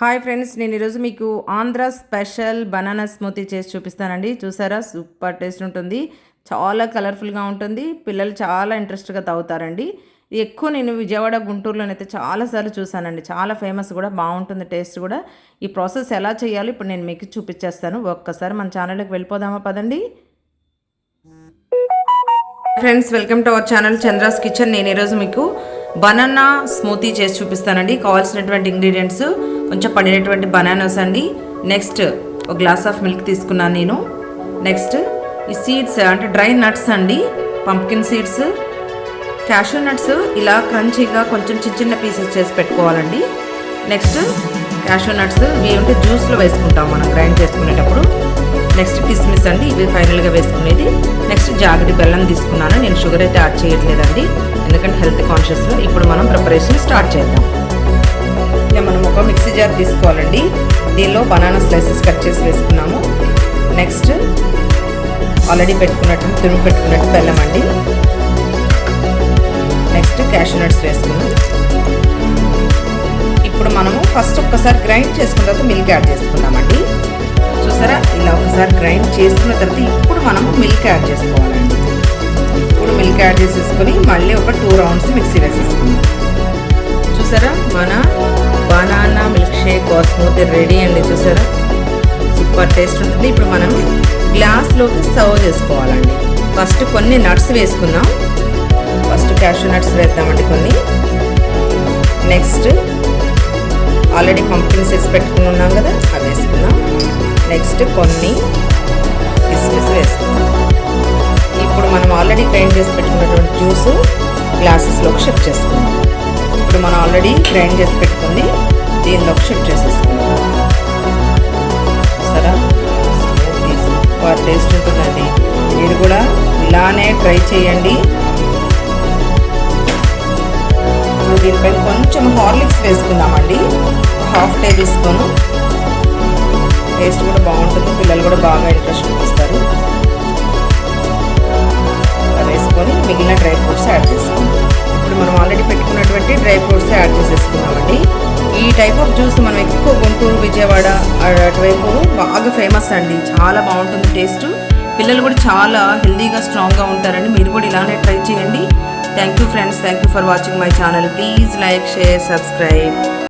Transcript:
Hi friends నేను ఈరోజు మీకు ఆంధ్ర స్పెషల్ బనానా స్మూతీ చేసి చూపిస్తానండి. చూసారా? సూపర్ టేస్ట్ ఉంటుంది. చాలా కలర్ఫుల్గా ఉంటుంది. పిల్లలు చాలా ఇంట్రెస్ట్గా తాగుతారండి. ఎక్కువ నేను విజయవాడ గుంటూరులోనైతే చాలాసార్లు చూశానండి చాలా ఫేమస్ కూడా బాగుంటుంది టేస్ట్ కూడా. ఈ ప్రాసెస్ ఎలా చేయాలో ఇప్పుడు నేను మీకు చూపించేస్తాను. ఒక్కసారి మన ఛానల్కి వెళ్ళిపోదామా పదండి. Friends welcome to our channel Chandra's kitchen. నేను ఈరోజు మీకు బనానా స్మూతీ చేసి చూపిస్తానండి. కావాల్సినటువంటి ఇంగ్రీడియంట్స్ కొంచెం పడినటువంటి బనానాస్ అండి. నెక్స్ట్ ఒక గ్లాస్ ఆఫ్ మిల్క్ తీసుకున్నాను నేను. నెక్స్ట్ ఈ సీడ్స్ అంటే డ్రై నట్స్ అండి. పంప్కిన్ సీడ్స్ క్యాషూ నట్స్ ఇలా క్రంచీగా కొంచెం చిన్న చిన్న పీసెస్ చేసి పెట్టుకోవాలండి. నెక్స్ట్ క్యాషూ నట్స్ ఇవి ఉంటే జ్యూస్లో వేసుకుంటాం మనం గ్రైండ్ చేసుకునేటప్పుడు. నెక్స్ట్ కిస్మిస్ అండి ఇవి ఫైనల్గా వేసుకునేది. నెక్స్ట్ జాగరి బెల్లం తీసుకున్నాను నేను షుగర్ అయితే యాడ్ చేయట్లేదండి. ఎందుకంటే హెల్త్ కాన్షియస్లో ఇప్పుడు మనం ప్రిపరేషన్ స్టార్ట్ చేద్దాం. ఒక మిక్సీ జార్ తీసుకోవాలండి. దీనిలో బనానా స్లైసెస్ కట్ చేసి వేసుకున్నాము. నెక్స్ట్ ఆల్రెడీ పెట్టుకున్నట్టు తురుము పెట్టుకున్నట్టు బెల్లం అండి. నెక్స్ట్ క్యాషూ నట్స్ వేసుకున్నాం. ఇప్పుడు మనము ఫస్ట్ ఒక్కసారి గ్రైండ్ చేసుకున్న తర్వాత మిల్క్ యాడ్ చేసుకుందామండి. చూసారా? ఇలా ఒకసారి గ్రైండ్ చేసుకున్న తర్వాత ఇప్పుడు మనము మిల్క్ యాడ్ చేసుకోవాలండి. ఇప్పుడు మిల్క్ యాడ్ చేసేసుకొని మళ్ళీ ఒక టూ రౌండ్స్ మిక్సీ వేసేసుకుందాం. చూసారా? మన banana milk shake smoothie ready అండి చూసారా? సూపర్ టేస్ట్ ఉంటుంది. ఇప్పుడు మనం గ్లాస్లోకి సర్వ్ చేసుకోవాలండి. ఫస్ట్ కొన్ని నట్స్ వేసుకుందాం. ఫస్ట్ క్యాషూ నట్స్ వేద్దామండి కొన్ని. నెక్స్ట్ ఆల్రెడీ పంపిన్స్ వేసి పెట్టుకుని ఉన్నాం కదా అవి వేసుకుందాం. నెక్స్ట్ కొన్ని కిస్మిస్ వేసుకుందాం. ఇప్పుడు మనం ఆల్రెడీ గ్రైండ్ చేసి పెట్టుకున్నటువంటి జ్యూసు గ్లాసెస్లోకి షిఫ్ట్ చేసుకుందాం. ఇప్పుడు మనం ఆల్రెడీ గ్రైండ్ చేసి పెట్టుకుంది. దీనిలోకి షిఫ్ట్ చేసేసుకుందాం. సరే? సూపర్ టేస్ట్ ఉంటుందండి. మీరు కూడా ఇలానే ట్రై చేయండి. ఇప్పుడు దీనిపై కొంచెం హార్లిక్స్ వేసుకుందామండి. హాఫ్ టేబుల్ స్పూన్ టేస్ట్ కూడా బాగుంటుంది. పిల్లలు కూడా బాగా ఇంట్రెస్ట్ చూపిస్తారు. వేసుకొని పెట్టుకున్నటువంటి డ్రై ఫ్రూట్స్ యాడ్ చేసేసుకున్నామండి ఈ టైప్ ఆఫ్ జ్యూస్ మనం ఎక్కువ గుంటూరు విజయవాడ అటువైపు బాగా ఫేమస్ అండి. చాలా బాగుంటుంది టేస్ట్ పిల్లలు కూడా చాలా హెల్దీగా స్ట్రాంగ్గా ఉంటారండి. మీరు కూడా ఇలానే ట్రై చేయండి. Thank you friends thank you for watching my channel please like share subscribe